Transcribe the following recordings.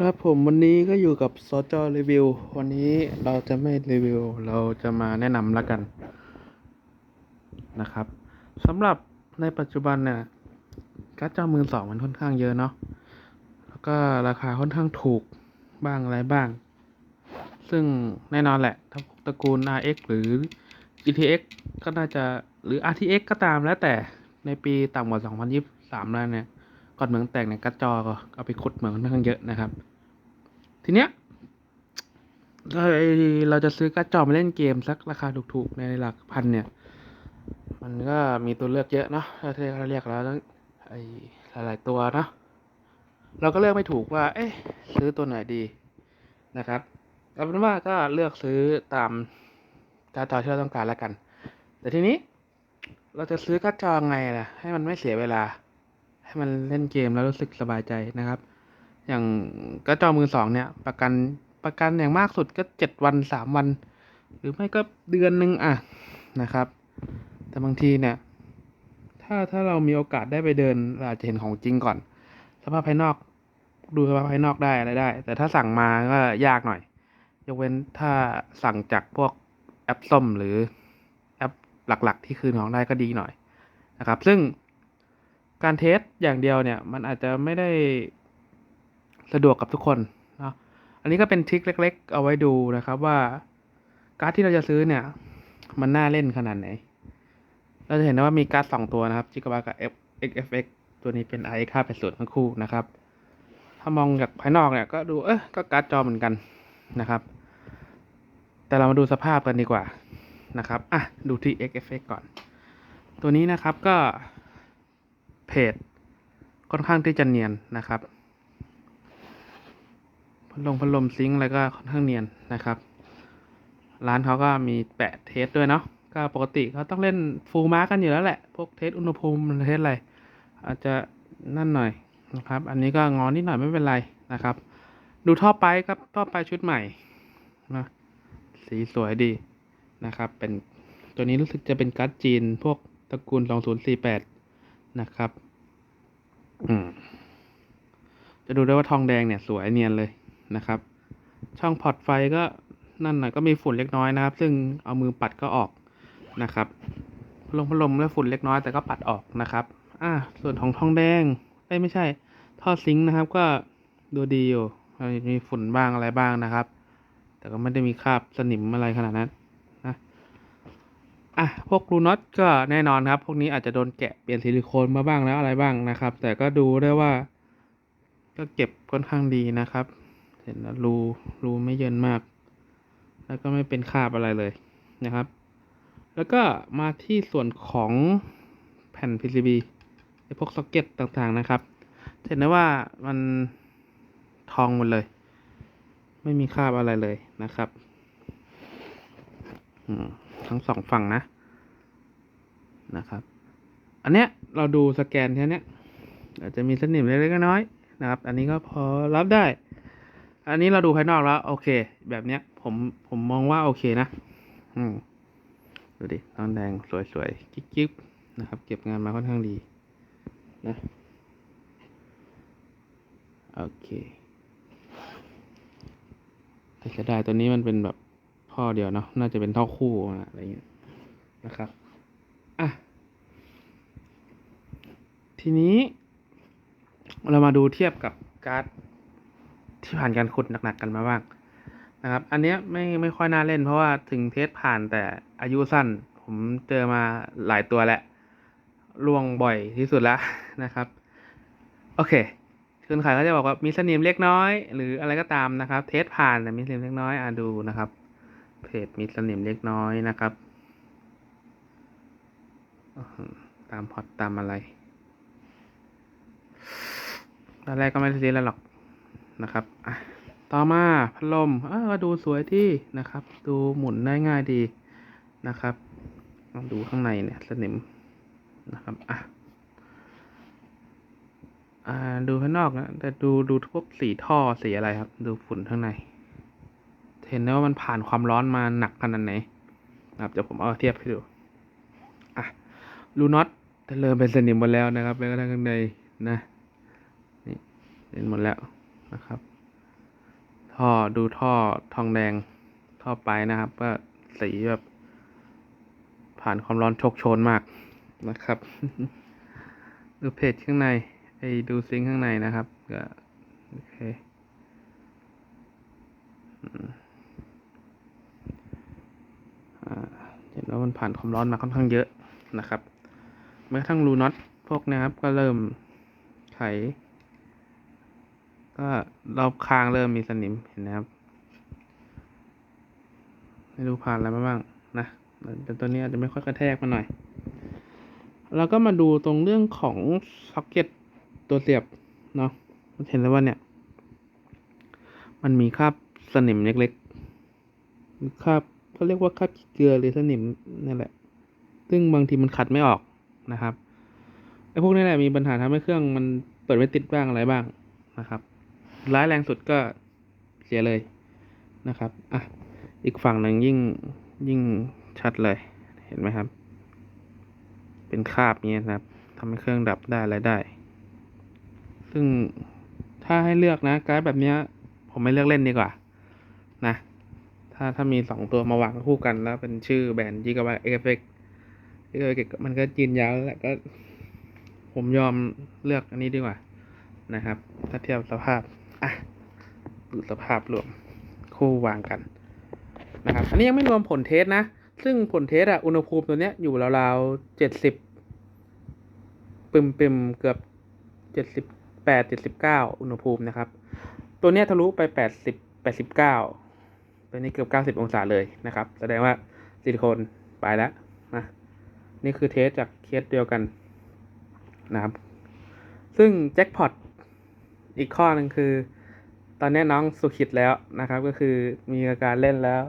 ครับผมวันนี้ก็อยู่กับซอจอรีวิว วันนี้เราจะไม่รีวิว เราจะมาแนะนำแล้วกันนะครับสำหรับในปัจจุบันเนี่ยการ์ดจอมือสองมันค่อนข้างเยอะเนาะแล้วก็ราคาค่อนข้างถูกบ้างอะไรบ้าง ซึ่งแน่นอนแหละถ้าพวกตระกูล RX หรือ GTX ก็น่าจะหรือ RTX ก็ตามแล้วแต่ในปีต่ำกว่า 2023 แล้วเนี่ย ก่อนเหมืองแตกเนี่ยกร์ดจอก็เอาไปขุดเหมืองค่อนข้างเยอะนะครับ ทีเนี้ยเราเราจะซื้อกร์ดจอมาเล่นเกมสักราคาถูกๆในหลักพันเนี่ย มันก็มีตัวเลือกเยอะเนาะถ้าเราเรียกแล้วไอ้หลายๆตัวเนาะเราก็เลือกไม่ถูกว่า เอ๊ะซื้อตัวไหนดีนะครับเอาเป็นว่าก็เลือกซื้อตามการ์ดจอที่เราต้องการแล้วกัน แต่ทีนี้เราจะซื้อการ์ดจอไงล่ะ ให้มันไม่เสียเวลา ให้มันเล่นเกมแล้วรู้สึกสบายใจนะครับ อย่างการ์ดจอมือสองเนี่ย ประกันประกันอย่างมากสุดก็เจ็ดวันสามวัน หรือไม่ก็เดือนหนึ่งอะนะครับ แต่บางทีเนี่ย ถ้าถ้าเรามีโอกาสได้ไปเดินเราอาจจะเห็นของจริงก่อน สภาพภายนอก ดูสภาพภายนอกได้อะไรได้ แต่ถ้าสั่งมาก็ยากหน่อย ยกเว้นถ้าสั่งจากพวกแอปส้มหรือแอปหลักๆ ที่คืนของได้ก็ดีหน่อยนะครับ ซึ่ง การเทสอย่างเดียวเนี่ยมันอาจจะไม่ได้สะดวกกับทุกคนเนาะอันนี้ก็เป็นทริคเล็ก ๆ เอาไว้ดูนะครับว่าการ์ดที่เราจะซื้อเนี่ย มันน่าเล่นขนาดไหน เราจะเห็นได้ว่ามีการ์ดสองตัวนะครับจิกบากับ XFX ตัวนี้เป็น i ค่าเป็นส่วนทั้งคู่นะครับ ถ้ามองจากภายนอกเนี่ยก็ดูเออก็การ์ดจอเหมือนกันนะครับ แต่เรามาดูสภาพกันดีกว่านะครับอะดูที่ XFX ก่อน ตัวนี้นะครับก็ จ ค่อนข้างที่จะเนียนนะครับพัดลมพัดลมซิงค์อะไรก็ค่อนข้างเนียนนะครับ ร้านเขาก็มีแปะเทสด้วยเนาะก็ปกติเขาต้องเล่นฟูลมาร์กันอยู่แล้วแหละ พวกเทสอุณหภูมิเทสอะไรอาจจะนั่นหน่อยนะครับ อันนี้ก็งอนนิดหน่อยไม่เป็นไรนะครับ ดูท่อไปครับท่อไปชุดใหม่นะสีสวยดีนะครับ เป็นตัวนี้รู้สึกจะเป็นการ์ดจีนพวกตระกูล 2048 นะครับ จะดูได้ว่าทองแดงเนี่ยสวยเนียนเลยนะครับ ช่องพอร์ตไฟก็นั่นหน่อยก็มีฝุ่นเล็กน้อยนะครับ ซึ่งเอามือปัดก็ออกนะครับพลมพลมและฝุ่นเล็กน้อยแต่ก็ปัดออกนะครับ อ่า ส่วนของทองแดงเอ้ยไม่ใช่ ท่อซิงค์นะครับ ก็ดูดีอยู่มีฝุ่นบ้างอะไรบ้างนะครับ แต่ก็ไม่ได้มีคราบสนิมอะไรขนาดนั้น อะพวกรูน็อตก็แน่นอนครับ พวกนี้อาจจะโดนแกะเปลี่ยนซิลิโคนมาบ้างแล้วอะไรบ้างนะครับ แต่ก็ดูได้ว่า ก็เก็บค่อนข้างดีนะครับ เห็นแล้วรูรูไม่เยินมาก แล้วก็ไม่เป็นคาบอะไรเลยนะครับ แล้วก็มาที่ส่วนของแผ่น PCB ไอพวกซ็อกเก็ตต่างๆนะครับ เห็นได้ว่ามันทองหมดเลย ไม่มีคาบอะไรเลยนะครับ อืม ทั้งสองฝั่งนะนะครับ อันเนี้ยเราดูสแกนแค่เนี้ยอาจจะมีสนิมเล็กๆน้อยๆนะครับ อันนี้ก็พอรับได้ อันนี้เราดูภายนอกแล้วโอเค แบบเนี้ยผมผมมองว่าโอเคนะ อืมดูดิทองแดงสวยๆกิ๊บๆนะครับ เก็บงานมาค่อนข้างดีนะโอเคแต่จะได้ตัวนี้มันเป็นแบบ ท่อเดียวเนาะน่าจะเป็นท่อคู่อะไรเงี้ยนะครับอะทีนี้เรามาดูเทียบกับการ์ดที่ผ่านการขุดหนักๆกันมาบ้างนะครับ อันเนี้ยไม่ไม่ค่อยน่าเล่นเพราะว่าถึงเทสผ่านแต่อายุสั้น ผมเจอมาหลายตัวแล้วล่วงบ่อยที่สุดแล้วนะครับ โอเคคนขายก็จะบอกว่ามีสนิมเล็กน้อย หรืออะไรก็ตามนะครับ เทสผ่านแต่มีสนิมเล็กน้อยอะดูนะครับ เพจมีสนิมเล็กน้อยนะครับ ตามพอตตามอะไร ตอนแรกก็ไม่ได้ซีแล้วหรอกนะครับ ต่อมาพัดลมอ่าก็ดูสวยที่นะครับ ดูหมุนได้ง่ายดีนะครับลองดูข้างในเนี่ยสนิมนะครับอะอ่าดูข้างนอกนะแต่ดูดูพวกสีท่อสีอะไรครับ ดูฝุ่นข้างใน เห็นได้ว่ามันผ่านความร้อนมาหนักขนาดไหนนะครับเดี๋ยวผมเอาเทียบให้ดูอะรูน็อตเริ่มเป็นสนิมหมดแล้วนะครับแม้กระทั่งข้างในนะนี่เป็นหมดแล้วนะครับ ท่อดูท่อทองแดงท่อไปนะครับ ก็สีแบบผ่านความร้อนโชกโชนมากนะครับดูเพจข้างในไอ้ดูซิงข้างในนะครับก็โอเคอืมอ่าเห็นว่า มันผ่านความร้อนมาค่อนข้างเยอะนะครับแม้กระทั่งรูน็อตพวกนะครับก็เริ่มไข ก็รอบคางเริ่มมีสนิมเห็นนะครับไม่รู้ผ่านอะไรมาบ้างนะแต่ตัวนี้อาจจะไม่ค่อยกระแทกมาหน่อย แล้วก็มาดูตรงเรื่องของซ็อกเก็ตตัวเสียบเนาะมันเห็นแล้วว่าเนี่ย มันมีคราบสนิมเล็กๆคราบ เขาเรียกว่าคราบขี้เกลือหรือสนิมนี่นแหละ ซึ่งบางทีมันขัดไม่ออกนะครับไอ้พวกนี้แหละมีปัญหาทำให้เครื่องมันเปิดไม่ติดบ้างอะไรบ้างนะครับ ร้ายแรงสุดก็เสียเลยนะครับอะอีกฝั่งหนึ่งยิ่งยิ่งชัดเลยเห็นไหมครับ เป็นคราบเนี้ยนะครับทำให้เครื่องดับได้อะไรได้ ซึ่งถ้าให้เลือกนะการ์ดแบบนี้ผมไม่เลือกเล่นดีกว่า นะ ถ้าถ้ามีสองตัวมาวางคู่กันแล้วเป็นชื่อแบรนด์ Gigabyte XFX Gigabyte มันก็ยืนยาวแล้วก็ ผมยอมเลือกอันนี้ดีกว่านะครับ ถ้าเทียบสภาพอะดูสภาพรวมคู่วางกันนะครับ อันนี้ยังไม่รวมผลเทสนะ ซึ่งผลเทสอะอุณหภูมิตัวเนี้ยอยู่ราวๆเจ็ดสิบปิมปิมๆเกือบเจ็ดสิบแปดเจ็ดสิบเก้าอุณหภูมินะครับ ตัวเนี้ยทะลุไปแปดสิบแปดสิบเก้า ตัวนี้เกือบเก้าสิบองศาเลยนะครับ แสดงว่าซิลิโคนไปแล้วนะนี่คือเทสจากเคสเดียวกันนะครับ ซึ่งแจ็คพอตอีกข้อหนึ่งคือ ตอนนี้น้องสุขิดแล้วนะครับ ก็คือมีอาการเล่นแล้ว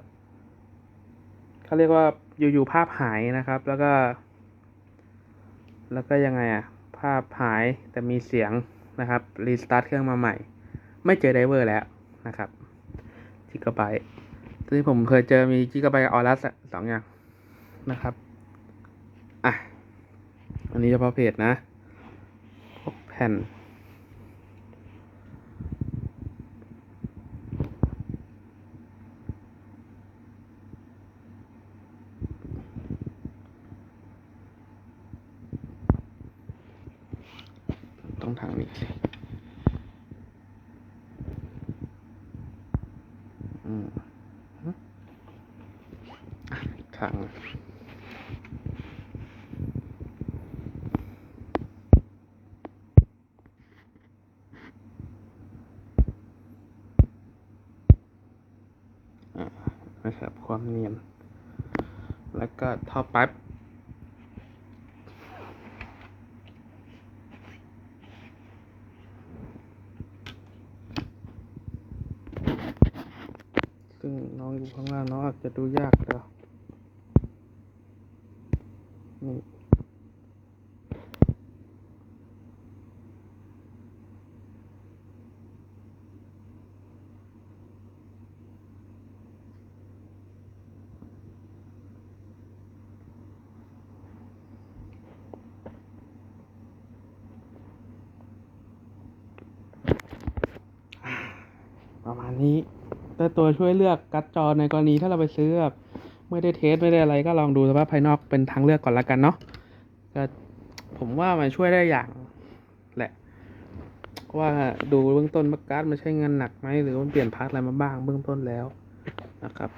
เขาเรียกว่าอยู่ๆภาพหายนะครับ แล้วก็ แล้วก็ยังไงอะภาพหายแต่มีเสียงนะครับรีสตาร์ทเครื่องมาใหม่ ไม่เจอไดเวอร์แล้วนะครับจิก b ไบต์ ที่ผมเคยเจอมีจิก b ไบออรัสสองอย่างนะครับ อะ อันนี้เฉพาะเพจนะพวกแผ่น ต้องทางนี้สิอืม ทางอะนะครับความเนียน แล้วก็ท่อปั๊บซึ่งน้องอยู่ข้างล่างน้องอาจจะดูยากเดี๋ยว นี่ประมาณนี้แต่ตัวช่วยเลือกกัดจอในกรณีถ้าเราไปซื้อแบบ ไม่ได้เทสไม่ได้อะไรก็ลองดูสภาพภายนอกเป็นทางเลือกก่อนละกันเนาะก็ผมว่ามันช่วยได้อย่างแหละ ว่าดูเบื้องต้นว่าการ์ดมันใช้งานหนักไหมหรือมันเปลี่ยนพาร์ทอะไรมาบ้างเบื้องต้นแล้วนะครับ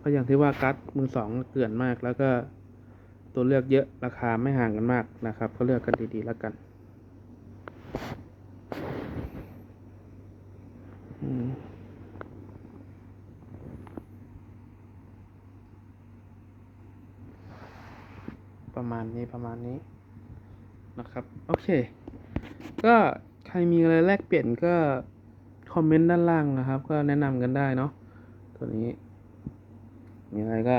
ก็อย่างที่ว่าการ์ดมือสองเกลื่อนมากแล้วก็ตัวเลือกเยอะราคาไม่ห่างกันมากนะครับ ก็เลือกกันดีๆแล้วกันอืม ประมาณนี้ประมาณนี้นะครับ โอเค ก็ใครมีอะไรแลกเปลี่ยนก็ คอมเมนต์ด้านล่างนะครับ ก็แนะนำกันได้เนาะตัวนี้ มีอะไรก็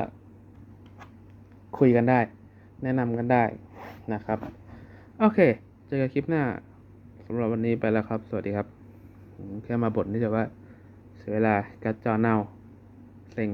คุยกันได้ แนะนำกันได้นะครับ โอเค เจอกันคลิปหน้าสำหรับวันนี้ไปแล้วครับ สวัสดีครับแค่มาบ่นที่จะว่าเสียเวลากัดจอเน่าเซ็ง